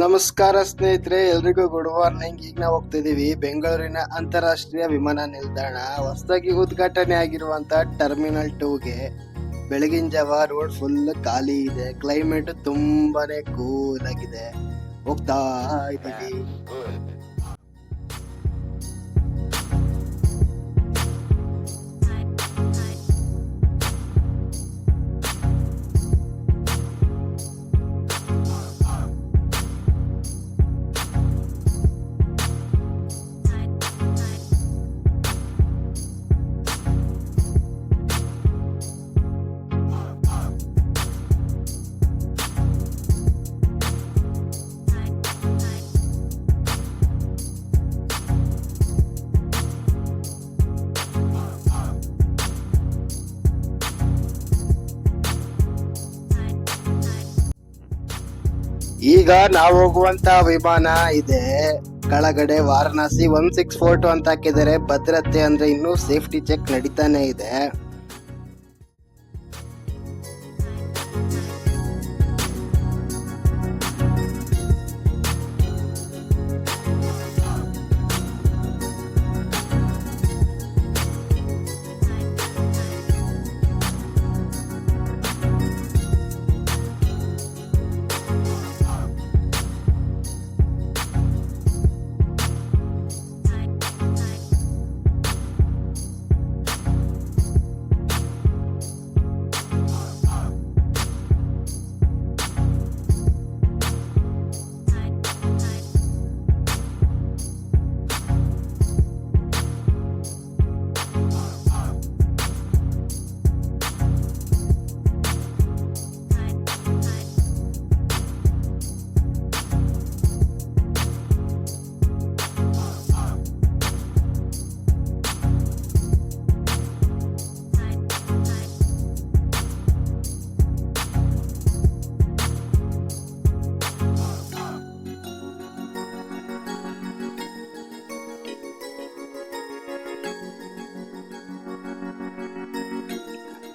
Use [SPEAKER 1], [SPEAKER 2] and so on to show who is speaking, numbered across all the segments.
[SPEAKER 1] ನಮಸ್ಕಾರ ಸ್ನೇಹಿತರೆ, ಎಲ್ರಿಗೂ ಗುಡ್ ಮಾರ್ನಿಂಗ್ ಈಗ ನಾವು ಹೋಗ್ತಾ ಇದೀವಿ ಬೆಂಗಳೂರಿನ ಅಂತಾರಾಷ್ಟ್ರೀಯ ವಿಮಾನ ನಿಲ್ದಾಣ. ಹೊಸದಾಗಿ ಉದ್ಘಾಟನೆ ಆಗಿರುವಂತ ಟರ್ಮಿನಲ್ ಟೂಗೆ ಬೆಳಗಿನ ಜಾವ ರೋಡ್ ಫುಲ್ ಖಾಲಿ ಇದೆ ಕ್ಲೈಮೇಟ್ ತುಂಬಾನೇ ಕೂಲ್ ಆಗಿದೆ. ಹೋಗ್ತಾ ಇದೀವಿ. ಈಗ ನಾವು ಹೋಗುವಂತ ವಿಮಾನ ಇದೆ. ಕೆಳಗಡೆ Varanasi one six four two ಅಂತ ಹಾಕಿದ್ದಾರೆ. ಭದ್ರತೆ ಅಂದ್ರೆ ಇನ್ನೂ ಸೇಫ್ಟಿ ಚೆಕ್ ನಡೀತಾನೆ ಇದೆ.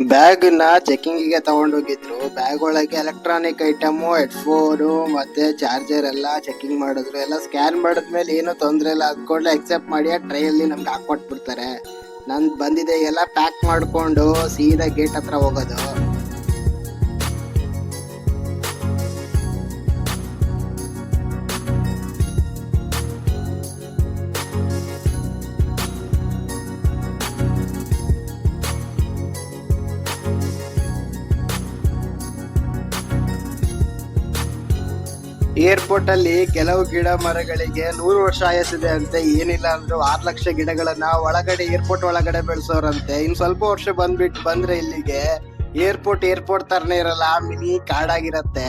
[SPEAKER 1] ಬ್ಯಾಗ್ನ ಚೆಕಿಂಗ್ಗೆ ತಗೊಂಡೋಗಿದ್ರು. ಬ್ಯಾಗ್ ಒಳಗೆ ಎಲೆಕ್ಟ್ರಾನಿಕ್ ಐಟಮ್ ಹೆಡ್ಫೋನು ಮತ್ತೆ ಚಾರ್ಜರ್ ಎಲ್ಲ ಚೆಕಿಂಗ್ ಮಾಡಿದ್ರು. ಎಲ್ಲ ಸ್ಕ್ಯಾನ್ ಮಾಡಿದ್ಮೇಲೆ ಏನು ತೊಂದರೆ ಇಲ್ಲ. ಅದ್ಕೊಂಡ್ಲೆ ಎಕ್ಸೆಪ್ಟ್ ಮಾಡಿ ಆ ಟ್ರೈ ಅಲ್ಲಿ ನಮ್ಗೆ ಹಾಕೊಟ್ಬಿಡ್ತಾರೆ ನನ್ ಬಂದಿದೆ, ಎಲ್ಲ ಪ್ಯಾಕ್ ಮಾಡಿಕೊಂಡು ಸೀದಾ ಗೇಟ್ ಹತ್ರ ಹೋಗೋದು. ಏರ್ಪೋರ್ಟ್ ಅಲ್ಲಿ ಕೆಲವು ಗಿಡ ಮರಗಳಿಗೆ ನೂರು ವರ್ಷ ಆಯಸ್ಸಿದೆ ಅಂತೆ, ಏನಿಲ್ಲ ಅಂದ್ರು ಆರ್ ಲಕ್ಷ ಗಿಡಗಳನ್ನ ಒಳಗಡೆ, ಏರ್ಪೋರ್ಟ್ ಒಳಗಡೆ ಬೆಳೆಸೋರಂತೆ. ಇನ್ ಸ್ವಲ್ಪ ವರ್ಷ ಬಂದ್ಬಿಟ್ಟು ಬಂದ್ರೆ ಇಲ್ಲಿಗೆ ಏರ್ಪೋರ್ಟ್ ಏರ್ಪೋರ್ಟ್ ತರನೇ ಇರಲ್ಲ, ಮಿನಿ ಕಾಡಾಗಿರತ್ತೆ.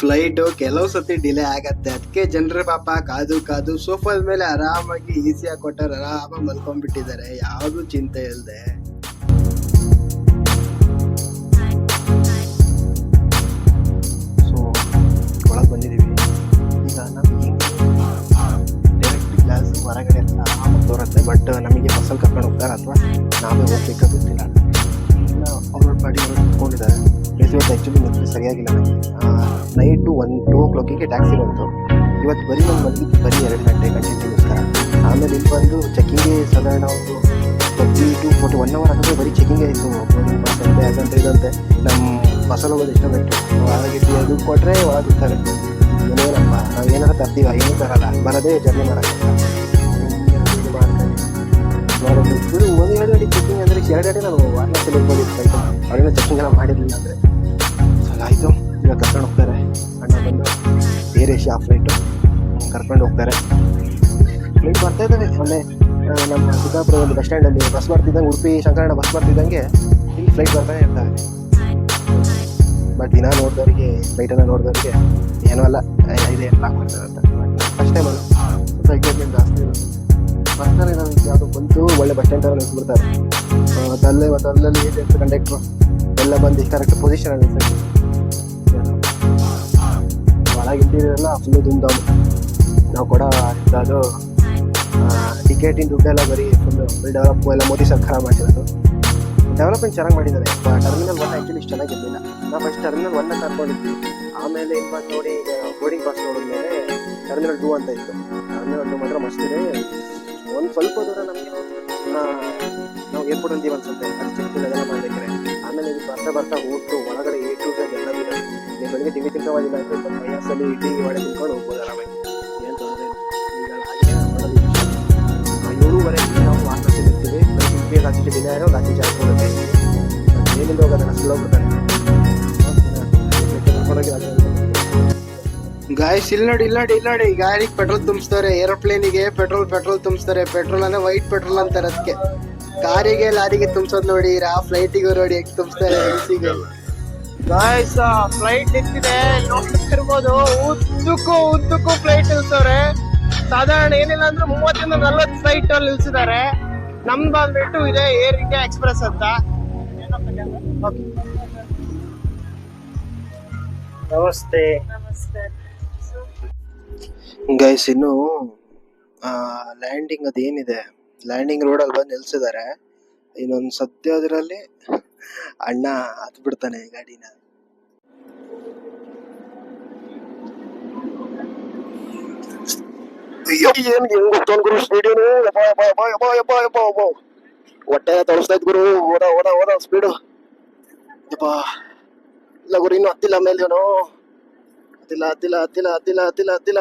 [SPEAKER 1] ಫ್ಲೈಟ್ ಕೆಲವು ಸತಿ ಡಿಲೇ ಆಗತ್ತೆ. ಅದಕ್ಕೆ ಜನರ ಪಾಪ ಕಾದು ಕಾದು ಸೋಫಾದ ಮೇಲೆ ಆರಾಮಾಗಿ ಈಸಿಯಾಗಿ ಕೊಟ್ಟಾರ, ಆರಾಮಾಗಿ ಮಲ್ಕೊಂಡ್ಬಿಟ್ಟಿದ್ದಾರೆ. ಯಾವುದು ಚಿಂತೆ ಇಲ್ಲದೆ ಕ್ಲಾಕಿಗೆ ಟ್ಯಾಕ್ಸಿ ಬಂತು. ಇವತ್ತು ಬರೀ ನಮ್ಮ ಬಂದಿದ್ದು ಬರೀ ಎರಡು ಗಂಟೆ ಗಂಟೆಗೋಸ್ಕರ ಆಮೇಲೆ ಇಲ್ಲಿ ಬಂದು ಚೆಕ್ಕಿಂಗೇ ಸಾಧಾರಣ ಒಂದು thirty to forty one hour ಆಗಿದ್ರೆ ಬರೀ ಚೆಕಿಂಗೇ ಇತ್ತು ಬಸ್ಸಂತೆ ಅದಂತೆ ಇದಂತೆ ನಮ್ಮ ಬಸ್ಸಲ್ಲಿ ಹೋಗೋದು ಇಷ್ಟ ಬಿಟ್ಟು ಒಳಗೆ ದುಡ್ಡು ಕೊಟ್ಟರೆ ಒಳಗೆ ಬಿಡ್ತಾರೆ
[SPEAKER 2] ಏನೇನಪ್ಪ ನಾವು ಏನಾರು ತರ್ತೀವ, ಏನೂ ತರಲ್ಲ. ಬರೋದೇ ಜರ್ನಿ ಮಾಡೋಕ್ಕೆ. ನೋಡೋದು ಇದು ಒಂದು ಎರಡು ಅಡಿ ಚೆಕಿಂಗ್ ಅಂದರೆ ಎರಡು ಅಡಿ ನಾನು ವಾರ್ನೆಸ್ ಇರ್ಬೋದಿತ್ತು ಅವ್ರೇನೋ ಚೆಕಿಂಗ್ ಎಲ್ಲ ಮಾಡಿರಲಿಲ್ಲ ಅಂದರೆ. ಸೊ ಆಯಿತು. ಈಗ ಕರ್ಕೊಂಡು ಹೋಗ್ತಾರೆ. ಶಾಪ್ ಫ್ಲೈಟು ಕರ್ಕೊಂಡು ಹೋಗ್ತಾರೆ. ಫ್ಲೈಟ್ ಬರ್ತಾ ಇದ್ದಾರೆ ಮೊನ್ನೆ. ನಮ್ಮ ಒಂದು ಬಸ್ ಸ್ಟ್ಯಾಂಡಲ್ಲಿ ಬಸ್ ಬರ್ತಿದ್ದಂಗೆ, ಉಡುಪಿ, ಶಂಕರಣ್ಣ ಬಸ್ ಬರ್ತಿದ್ದಂಗೆ ಇಲ್ಲಿ ಫ್ಲೈಟ್ ಬರ್ತಾನೆ ಇರ್ತವೆ. ಬಟ್ ದಿನ ನೋಡಿದವರಿಗೆ ಫ್ಲೈಟನ್ನು ನೋಡಿದವರಿಗೆ ಏನೂ ಅಲ್ಲ. ಇದೆ ಲಾಕ್ ಮಾಡ್ತಾರೆ ಅಂತ ಫಸ್ಟ್ ಟೈಮ್ ಸ್ವಲ್ಪ ಜಾಸ್ತಿ ಇರುತ್ತೆ. ಬರ್ತಾರೆ ನಮಗೆ ಯಾವುದೋ ಬಂತು ಒಳ್ಳೆ ಬಸ್ ಸ್ಟ್ಯಾಂಡ್ ನಿಲ್ಸ್ಬಿಡ್ತಾರೆ ಮತ್ತು ಅಲ್ಲೇ ಮತ್ತು ಅಲ್ಲಲ್ಲಿ ಏಜೆಂಟ್ ಕಂಡಕ್ಟ್ರು ಎಲ್ಲ ಬಂದು ಕರೆಕ್ಟ್ ಪೊಸಿಷನ್ ನಿಲ್ಸಕ್ಕೆ ಒಳಗೆ ಇಂಟೀರಿಯರ್ ಎಲ್ಲ ನಾವು ಕೂಡ ಅದು ಟಿಕೆಟಿನ ದುಡ್ಡೆಲ್ಲ ಬರೀ ಫುಲ್ಲು ಫುಲ್ ಡೆವಲಪ್ ಎಲ್ಲ ಮೋದಿ ಸರ್ಕಾರ ಮಾಡಿರೋದು. ಡೆವಲಪ್ಮೆಂಟ್ ಚೆನ್ನಾಗಿ ಮಾಡಿದ್ದಾರೆ. ಟರ್ಮಿನಲ್ ಒನ್ ಆ್ಯಕ್ಚುಲಿ ಇಷ್ಟು ಚೆನ್ನಾಗಿರಲಿಲ್ಲ ನಾವು ಫಸ್ಟ್ ಟರ್ಮಿನಲ್ ಒನ್ನ ಕರ್ಕೊಂಡಿದ್ವಿ. ಆಮೇಲೆ ಮಾಡಿ ನೋಡಿ ಬೋರ್ಡಿಂಗ್ ಪಾಸ್ ನೋಡಿದ್ಮೇಲೆ ಟರ್ಮಿನಲ್ ಟೂ ಅಂತ ಇತ್ತು. ಟರ್ಮಿನಲ್ ಟೂ ಮಾತ್ರ ಮಸ್ತಿದೆ ಒಂದು ಸ್ವಲ್ಪ ದೂರ ನಮಗೆ ನಾವು ಏರ್ಪೋರ್ಟ್ ಅನ್ಸುತ್ತೆ. ಅದು ಚಿಕ್ಕ ಎಲ್ಲ ಆಮೇಲೆ ಇದು ಬರ್ತಾ ಬರ್ತಾ ಹೋಗ್ತು ಬೆಳಿಗ್ಗೆ ತಿಂಡಿ ತಿನ್ಕೋವಾಗಿಲ್ಲ ಅಂದರೆ ಒಳಗೆ ತಿನ್ಕೊಂಡು ಹೋಗ್ಬೋದು ಆರಾಮಾಗಿ ಏನು ತೊಂದರೆ ಈಗ ಏಳುವರೆಗೆ ನಾವು ದಿನ ಜಾಸ್ತಿ ಹೋಗುತ್ತೆ ಗಾಯ್ಸ್ ಇಲ್ಲಿ ನೋಡಿ, ಇಲ್ಲ ನೋಡಿ, ಇಲ್ಲಿ ನೋಡಿ. ಗಾಡಿಗೆ ಪೆಟ್ರೋಲ್ ತುಂಬಿಸ್ತಾರೆ? ಏರೋಪ್ಲೇನಿಗೆ ಪೆಟ್ರೋಲ್ ಪೆಟ್ರೋಲ್ ತುಂಬಿಸ್ತಾರೆ. ಪೆಟ್ರೋಲ್ ಅಂದ್ರೆ ವೈಟ್ ಪೆಟ್ರೋಲ್ ಅಂತಾರೆ ಅದಕ್ಕೆ. ಕಾರಿಗೆ ಲಾರಿಗೆ ತುಂಬಿಸೋದು ನೋಡಿ, ಆ ಫ್ಲೈಟಿಗೆ ನೋಡಿ, ಹೆಂಗ್ ತುಂಬಿಸ್ತಾರೆ? ಗಾಯ್ಸ್ ಫ್ಲೈಟ್ ನಿಂತಿದೆ. ನೋಡ್ತಿರ್ಬೋದು. ಉದ್ದಕ್ಕೂ ಉದ್ದಕ್ಕೂ ಫ್ಲೈಟ್ ನಿಲ್ಸವ್ರೆ. ಸಾಧಾರಣ ಏನಿಲ್ಲ ಅಂದ್ರೆ ಮೂವತ್ತರಿಂದ ನಲ್ವತ್ತು ಫ್ಲೈಟ್ ಅಲ್ಲಿ ನಿಲ್ಸಿದ್ದಾರೆ. ನಮ್ದು ಬಂದ್ಬಿಟ್ಟು ಇದೆ ಏರ್ ಇಂಡಿಯಾ ಎಕ್ಸ್ಪ್ರೆಸ್ ಅಂತ. ನಮಸ್ತೆ. ಗೈಸ್ ಇನ್ನು ಲ್ಯಾಂಡಿಂಗ್ ಅದೇನಿದೆ ಲ್ಯಾಂಡಿಂಗ್ ರೋಡ್ ಅಲ್ಲಿ ಬಂದು ನಿಲ್ಸಿದ್ದಾರೆ. ಇನ್ನೊಂದು ಸದ್ಯದ್ರಲ್ಲಿ ಅಣ್ಣ ಹತ್ ಬಿಡ್ತಾನೆ ಗಾಡಿನ. ಏನ್ ಗುರು ಸ್ಪೀಡೇನು ಯಪ್ಪ ಯಪ್ಪ ಯಪ್ಪ ಯಪ್ಪ ಯಪ್ಪ ಯಪ್ಪ ಹೊಟ್ಟೆ ತಳಿಸ್ತಾ ಗುರು. ಓದ ಓದ ಓದ ಸ್ಪೀಡು ಯಪ್ಪ ಇಲ್ಲ ಗುರು, ಇನ್ನು ಹತ್ತಿಲ್ಲ ಮೇಲೆ ಏನು. ಹತ್ತಿಲ್ಲ ಹತ್ತಿಲ್ಲ ಹತ್ತಿಲ್ಲ ಹತ್ತಿಲ್ಲ ಹತ್ತಿಲ್ಲ ಹತ್ತಿಲ್ಲ.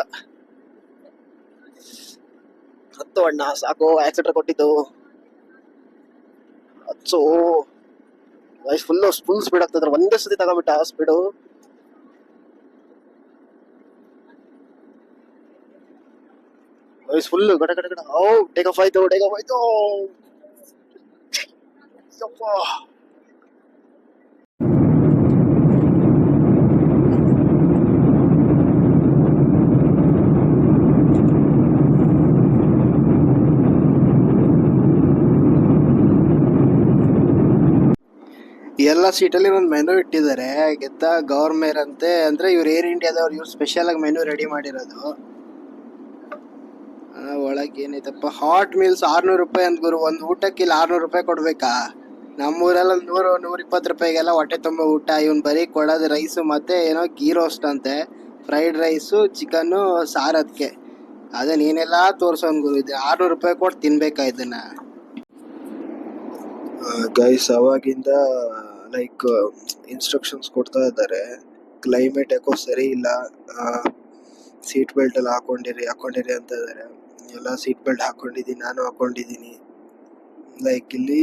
[SPEAKER 2] ಹತ್ತು ಅಣ್ಣ, ಸಾಕು ಆಕ್ಸಿಡರ್ ಕೊಟ್ಟಿದ್ದು. ಹಚ್ಚು ವಯಸ್ ಫುಲ್ ಫುಲ್ ಸ್ಪೀಡ್ ಆಗ್ತದ್ರೆ ಒಂದೇ ಸತಿ ತಗೊಂಬಿಟ್ಟ ಸ್ಪೀಡು ವಯಸ್ ಫುಲ್ ಗಡ ಗಡ ಗಡ. ಓ ಟೇಕ್ ಆಫ್ ಆಯ್ತು ಟೇಕ್ ಆಫ್ ಆಯ್ತು. ಯಪ್ಪ. ಎಲ್ಲ ಸೀಟಲ್ಲಿ ಒಂದು ಮೆನು ಇಟ್ಟಿದ್ದಾರೆ. ಗೆದ್ದ ಗವರ್ಮೇರ್ ಅಂತೆ. ಅಂದ್ರೆ ಇವ್ರು ಏರ್ ಇಂಡಿಯಾದವ್ರು ಇವ್ರು ಸ್ಪೆಷಲ್ ಆಗಿ ಮೆನು ರೆಡಿ ಮಾಡಿರೋದು. ಒಳಗೆ ಏನೈತಪ್ಪ ಹಾಟ್ ಮೀಲ್ಸ್ ಆರ್ನೂರು ರೂಪಾಯಿ ಅಂತ ಗುರು. ಒಂದು ಊಟಕ್ಕೆ ಇಲ್ಲಿ ಆರ್ನೂರು ರೂಪಾಯಿ ಕೊಡ್ಬೇಕಾ? ನಮ್ಮೂರಲ್ಲಿ ನೂರು ನೂರ ಇಪ್ಪತ್ತು ರೂಪಾಯಿಗೆಲ್ಲ ಹೊಟ್ಟೆ ತುಂಬ ಊಟ. ಇವ್ನು ಬರೀ ಕೊಡೋದು ರೈಸು ಮತ್ತೆ ಏನೋ ಗೀ ರೋಸ್ಟ್ ಅಂತೆ. ಫ್ರೈಡ್ ರೈಸು ಚಿಕನ್ನು ಸಾರು ಅದಕ್ಕೆ ಅದೇ ನೀನೆಲ್ಲ ತೋರ್ಸೋನ್ ಗುರು. ಇದು ಆರ್ನೂರು ರೂಪಾಯಿ ಕೊಟ್ಟು ತಿನ್ಬೇಕಾ ಇದನ್ನ? ಗೈಸ್ ಅವಾಗಿಂದ ಲೈಕ್ ಇನ್ಸ್ಟ್ರಕ್ಷನ್ಸ್ ಕೊಡ್ತಾ ಇದ್ದಾರೆ. ಕ್ಲೈಮೇಟ್ ಯಾಕೋ ಸರಿ ಇಲ್ಲ. ಸೀಟ್ ಬೆಲ್ಟ್ ಎಲ್ಲ ಹಾಕೊಂಡಿರಿ ಹಾಕೊಂಡಿರಿ ಅಂತ ಇದ್ದಾರೆ. ಎಲ್ಲ ಸೀಟ್ ಬೆಲ್ಟ್ ಹಾಕೊಂಡಿದ್ದೀನಿ, ನಾನು ಹಾಕೊಂಡಿದ್ದೀನಿ. ಲೈಕ್ ಇಲ್ಲಿ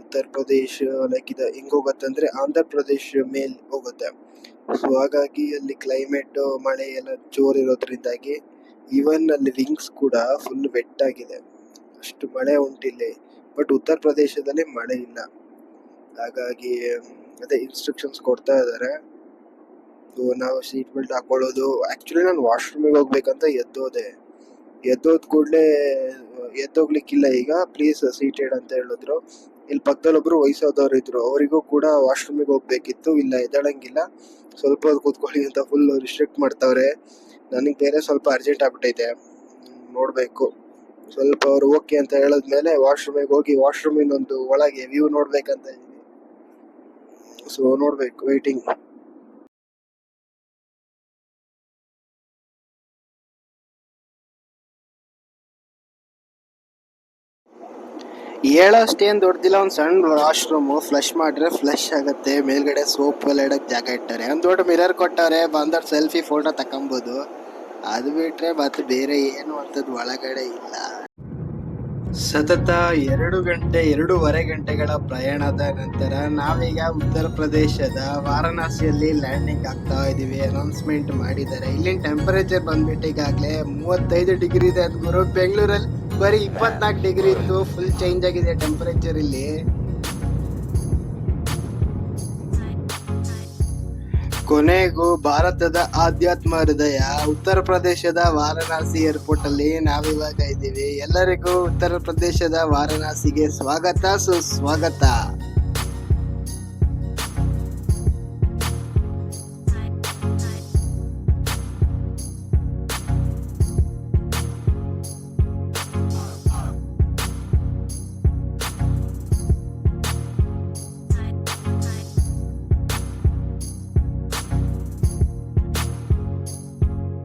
[SPEAKER 2] ಉತ್ತರ ಪ್ರದೇಶ ಲೈಕ್ ಇದು ಹೆಂಗ್ ಅಂದ್ರೆ ಆಂಧ್ರ ಪ್ರದೇಶ ಮೇಲ್ ಹೋಗುತ್ತೆ. ಸೊ ಹಾಗಾಗಿ ಅಲ್ಲಿ ಕ್ಲೈಮೇಟ್ ಮಳೆ ಎಲ್ಲ ಜೋರ್ ಇರೋದ್ರಿಂದಾಗಿ ಈವನ್ ಅಲ್ಲಿ ವಿಂಗ್ಸ್ ಕೂಡ ಫುಲ್ ವೆಟ್ ಆಗಿದೆ. ಅಷ್ಟು ಮಳೆ ಉಂಟಿಲ್ಲಿ. ಬಟ್ ಉತ್ತರ ಪ್ರದೇಶದಲ್ಲಿ ಮಳೆ ಇಲ್ಲ. ಹಾಗಾಗಿ, ಅದೇ ಇನ್ಸ್ಟ್ರಕ್ಷನ್ಸ್ ಕೊಡ್ತಾ ಇದ್ದಾರೆ ನಾವು ಸೀಟ್ ಬೆಲ್ಟ್ ಹಾಕೊಳ್ಳೋದು. ಆಕ್ಚುಲಿ ನಾನು ವಾಶ್ರೂಮಿಗೆ ಹೋಗ್ಬೇಕಂತ ಎದ್ದೋದೆ. ಎದ್ದೋದ್ ಕೂಡಲೇ, ಎದ್ದೋಗ್ಲಿಕ್ಕಿಲ್ಲ ಈಗ. ಪ್ಲೀಸ್ ಸೀಟೆಡ್ ಅಂತ ಹೇಳಿದ್ರು. ಇಲ್ಲಿ ಪಕ್ಕದಲ್ಲಿ ಒಬ್ರು ವಯಸ್ಸಾದವ್ರು ಇದ್ರು. ಅವರಿಗೂ ಕೂಡ ವಾಶ್ರೂಮಿಗೆ ಹೋಗ್ಬೇಕಿತ್ತು. ಇಲ್ಲ ಎದ್ದೇಳಂಗಿಲ್ಲ. ಸ್ವಲ್ಪ ಹೊತ್ತು ಕೂತ್ಕೊಳ್ಳಿ ಅಂತ ಫುಲ್ ರಿಸ್ಟ್ರಿಕ್ಟ್ ಮಾಡ್ತಾವ್ರೆ. ನನಗೆ ಬೇರೆ ಸ್ವಲ್ಪ ಅರ್ಜೆಂಟ್ ಆಗ್ಬಿಟ್ಟೈತೆ. ನೋಡ್ಬೇಕು. ಸ್ವಲ್ಪ ಅವ್ರು ಓಕೆ ಅಂತ ಹೇಳಿದ್ಮೇಲೆ ವಾಶ್ರೂಮಿಗೆ ಹೋಗಿ ವಾಶ್ರೂಮಿನ ಒಂದು ಒಳಗೆ ವ್ಯೂ ನೋಡ್ಬೇಕಂತ ಇದ್ದೀನಿ. ಸೊ ನೋಡ್ಬೇಕು ವೇಟಿಂಗ್
[SPEAKER 1] ಹೇಳೋಷ್ಟೇನ್ ದೊಡ್ಡದಿಲ್ಲ ಒಂದು ಸಣ್ಣ ವಾಶ್ರೂಮು ಫ್ಲಶ್ ಮಾಡಿದ್ರೆ ಫ್ಲಶ್ ಆಗುತ್ತೆ, ಮೇಲ್ಗಡೆ ಸೋಪ್ ಎಲ್ಲ ಇಡಕ್ ಜಾಗ ಇಟ್ಟಾರೆ. ಒಂದು ದೊಡ್ಡ ಮಿರರ್ ಕೊಟ್ಟಾರೆ ಬಂದವ್ರು ಸೆಲ್ಫಿ ಫೋಟೋ ತಕೊಂಬೋದು. ಅದು ಬಿಟ್ರೆ ಮತ್ತೆ ಬೇರೆ ಏನು ಅಂಥದ್ದು ಒಳಗಡೆ ಇಲ್ಲ. ಸತತ ಎರಡು ಗಂಟೆ, ಎರಡೂವರೆ ಗಂಟೆಗಳ ಪ್ರಯಾಣದ ನಂತರ ನಾವೀಗ ಉತ್ತರ ಪ್ರದೇಶದ ವಾರಣಾಸಿಯಲ್ಲಿ ಲ್ಯಾಂಡಿಂಗ್ ಆಗ್ತಾ ಇದ್ದೀವಿ ಅನೌನ್ಸ್ಮೆಂಟ್ ಮಾಡಿದ್ದಾರೆ. ಇಲ್ಲಿನ ಟೆಂಪರೇಚರ್ ಬಂದ್ಬಿಟ್ಟು ಈಗಾಗಲೇ ಮೂವತ್ತೈದು ಡಿಗ್ರಿ ಇದೆ ಅದು ಬೆಂಗಳೂರಲ್ಲಿ ಬರೀ ಇಪ್ಪತ್ನಾಲ್ಕು ಡಿಗ್ರಿ ಇತ್ತು ಫುಲ್ ಚೇಂಜ್ ಆಗಿದೆ ಟೆಂಪರೇಚರ್ ಇಲ್ಲಿ. ಕೊನೆಗೂ ಭಾರತದ ಆಧ್ಯಾತ್ಮ ಹೃದಯ, ಉತ್ತರ ಪ್ರದೇಶದ ವಾರಣಾಸಿ ಏರ್ಪೋರ್ಟ್ ಅಲ್ಲಿ ನಾವಿವಾಗ ಇದ್ದೀವಿ. ಎಲ್ಲರಿಗೂ ಉತ್ತರ ಪ್ರದೇಶದ ವಾರಣಾಸಿಗೆ ಸ್ವಾಗತ, ಸುಸ್ವಾಗತ.